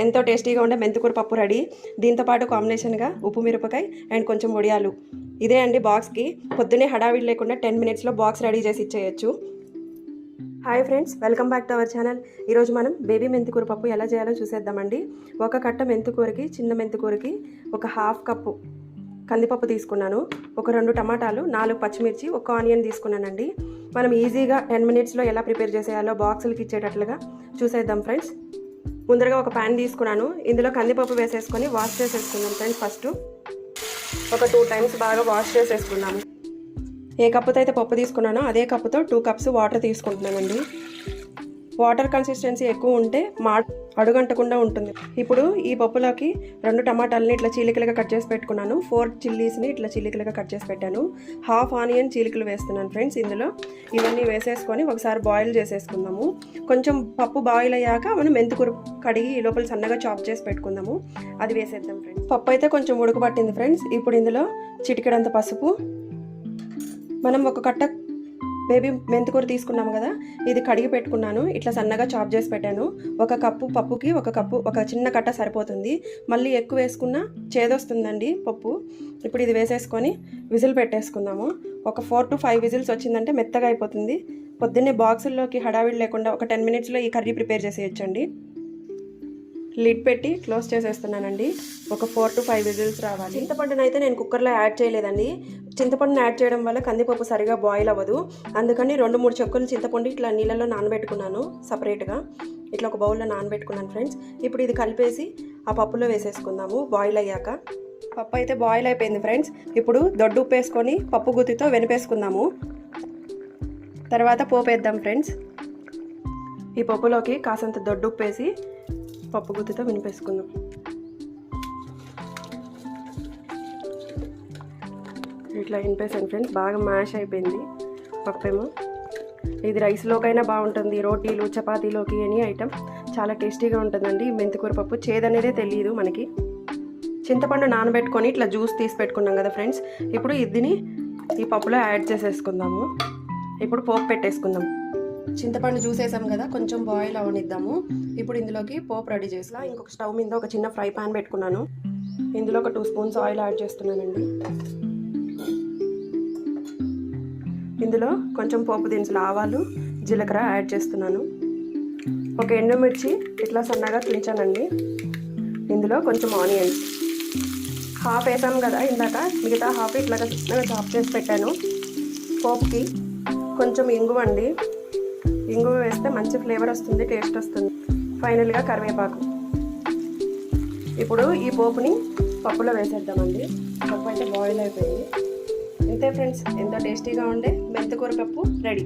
ఎంతో టేస్టీగా ఉండే మెంతికూర పప్పు రెడీ. దీంతో పాటు కాంబినేషన్గా ఉప్పు మిరపకాయ అండ్ కొంచెం వడియాలు. ఇదే అండి బాక్స్కి. పొద్దునే హడావిడి లేకుండా టెన్ మినిట్స్లో బాక్స్ రెడీ చేసి ఇచ్చేయచ్చు. Hi friends welcome back to our channel. ఈరోజు మనం బేబీ మెంతికూర పప్పు ఎలా చేయాలో చూసేద్దామండి. ఒక కట్ట మెంతికూరకి చిన్న మెంతికూరకి ఒక హాఫ్ కప్పు కందిపప్పు తీసుకున్నాను. ఒక రెండు టమాటాలు నాలుగు పచ్చిమిర్చి ఒక ఆనియన్ తీసుకున్నానండి. మనం ఈజీగా టెన్ మినిట్స్లో ఎలా ప్రిపేర్ చేసేయాలో బాక్సులకి ఇచ్చేటట్లుగా చూసేద్దాం ఫ్రెండ్స్. ముందరగా ఒక ప్యాన్ తీసుకున్నాను. ఇందులో కందిపప్పు వేసేసుకొని వాష్ చేసేసుకుందాం ఫ్రెండ్స్ ఫస్ట్ ఒక టూ టైమ్స్ బాగా వాష్ చేసేసుకున్నాము ఏ కప్పుతో అయితే పప్పు తీసుకున్నానో అదే కప్పుతో టూ కప్స్ వాటర్ తీసుకుంటున్నామండి. వాటర్ కన్సిస్టెన్సీ ఎక్కువ ఉంటే మా అడుగంటకుండా ఉంటుంది. ఇప్పుడు ఈ పప్పులోకి రెండు టమాటాలని ఇట్లా చీలికలుగా కట్ చేసి పెట్టుకున్నాను. ఫోర్ చిల్లీస్ని ఇట్లా చీలికలుగా కట్ చేసి పెట్టాను. హాఫ్ ఆనియన్ చీలికలు వేస్తున్నాను ఫ్రెండ్స్. ఇందులో ఇవన్నీ వేసేసుకొని ఒకసారి బాయిల్ చేసేసుకుందాము. కొంచెం పప్పు బాయిల్ అయ్యాక మనం మెంతుకూర కడిగి ఈ లోపల సన్నగా చాప్ చేసి పెట్టుకుందాము. అది వేసేద్దాం ఫ్రెండ్స్. పప్పు అయితే కొంచెం ఉడకబట్టింది ఫ్రెండ్స్. ఇప్పుడు ఇందులో చిటికెడంత పసుపు. మనం ఒక కట్ట బేబీ మెంతికూర తీసుకున్నాము కదా ఇది కడిగి పెట్టుకున్నాను. ఇట్లా సన్నగా చాప్ చేసి పెట్టాను. ఒక కప్పు పప్పుకి ఒక కప్పు ఒక చిన్న కట్ట సరిపోతుంది. మళ్ళీ ఎక్కువ వేసుకున్న చేదొస్తుందండి పప్పు. ఇప్పుడు ఇది వేసేసుకొని విజిల్ పెట్టేసుకుందాము. ఒక ఫోర్ టు ఫైవ్ విజిల్స్ వచ్చిందంటే మెత్తగా అయిపోతుంది. పొద్దున్నే బాక్సుల్లోకి హడావిడి లేకుండా ఒక టెన్ మినిట్స్లో ఈ కర్రీ ప్రిపేర్ చేసేయచ్చండి. లిడ్ పెట్టి క్లోజ్ చేసేస్తున్నానండి. ఒక ఫోర్ టు ఫైవ్ విజిల్స్ రావాలి. చింతపండును అయితే నేను కుక్కర్లో యాడ్ చేయలేదండి. చింతపండును యాడ్ చేయడం వల్ల కందిపప్పు సరిగా బాయిల్ అవ్వదు. అందుకని రెండు మూడు చెక్కులు చింతపండు ఇట్లా నీళ్ళలో నానబెట్టుకున్నాను సపరేట్గా ఇట్లా ఒక బౌల్లో నానబెట్టుకున్నాను ఫ్రెండ్స్ ఇప్పుడు ఇది కలిపేసి ఆ పప్పులో వేసేసుకుందాము బాయిల్ అయ్యాక. పప్పు అయితే బాయిల్ అయిపోయింది ఫ్రెండ్స్ ఇప్పుడు దొడ్డు ఉప్పు వేసుకొని పప్పు గుత్తితో వెనిపేసుకుందాము. తర్వాత పోపేద్దాం ఫ్రెండ్స్ ఈ పప్పులోకి కాసంత దొడ్డు ఉప్పు వేసి పప్పు గుత్తితో వినిపేసుకుందాం. ఇట్లా వినిపేసాను ఫ్రెండ్స్ బాగా మ్యాష్ అయిపోయింది పప్పేమో. ఇది రైస్లోకైనా బాగుంటుంది రోటీలు చపాతీలోకి ఎనీ ఐటమ్ చాలా టేస్టీగా ఉంటుందండి. మెంతికూర పప్పు చేదనేదే తెలియదు మనకి. చింతపండు నానబెట్టుకొని ఇట్లా జ్యూస్ తీసి పెట్టుకున్నాం కదా ఫ్రెండ్స్. ఇప్పుడు ఇదిని ఈ పప్పులో యాడ్ చేసేసుకుందాము. ఇప్పుడు పోపు పెట్టేసుకుందాం. చింతపండు జ్యూస్ వేసాం కదా కొంచెం బాయిల్ అవనిద్దాము. ఇప్పుడు ఇందులోకి పోపు రెడీ చేసా ఇంకొక స్టవ్ మీద ఒక చిన్న ఫ్రై పాన్ పెట్టుకున్నాను. ఇందులో ఒక టూ స్పూన్స్ ఆయిల్ యాడ్ చేస్తున్నానండి. ఇందులో కొంచెం పోపు దినుసులు ఆవాలు జీలకర్ర యాడ్ చేస్తున్నాను. ఒక ఎండుమిర్చి ఇట్లా సన్నగా తుంచానండి ఇందులో కొంచెం ఆనియన్స్ హాఫ్ వేసాం కదా ఇందాక మిగతా హాఫ్ ఇట్లాగా చిన్నగా చాప్ చేసి పెట్టాను. పోపుకి కొంచెం ఇంగువ అండి ఇంగువ వేస్తే మంచి ఫ్లేవర్ వస్తుంది టేస్ట్ వస్తుంది. ఫైనల్గా కరివేపాకు. ఇప్పుడు ఈ పోపుని పప్పులో వేసేద్దామండి. పప్పు అయితే బాయిల్ అయిపోయింది. అంతే ఫ్రెండ్స్ ఎంతో టేస్టీగా ఉండే మెంతకూర పప్పు రెడీ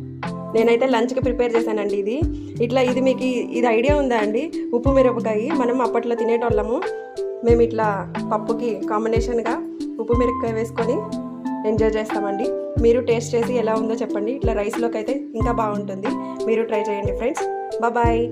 నేనైతే లంచ్కి ప్రిపేర్ చేశానండి ఇది. ఇట్లా ఇది మీకు ఇది ఐడియా ఉందా అండి? ఉప్పు మిరపకాయ మనం అప్పట్లో తినేటోళ్ళము. మేము ఇట్లా పప్పుకి కాంబినేషన్గా ఉప్పు మిరపకాయ వేసుకొని ఎంజాయ్ చేస్తామండి. మీరు టేస్ట్ చేసి ఎలా ఉందో చెప్పండి. ఇట్లా రైస్లోకి అయితే ఇంకా బాగుంటుంది. మీరు ట్రై చేయండి ఫ్రెండ్స్. బాయ్.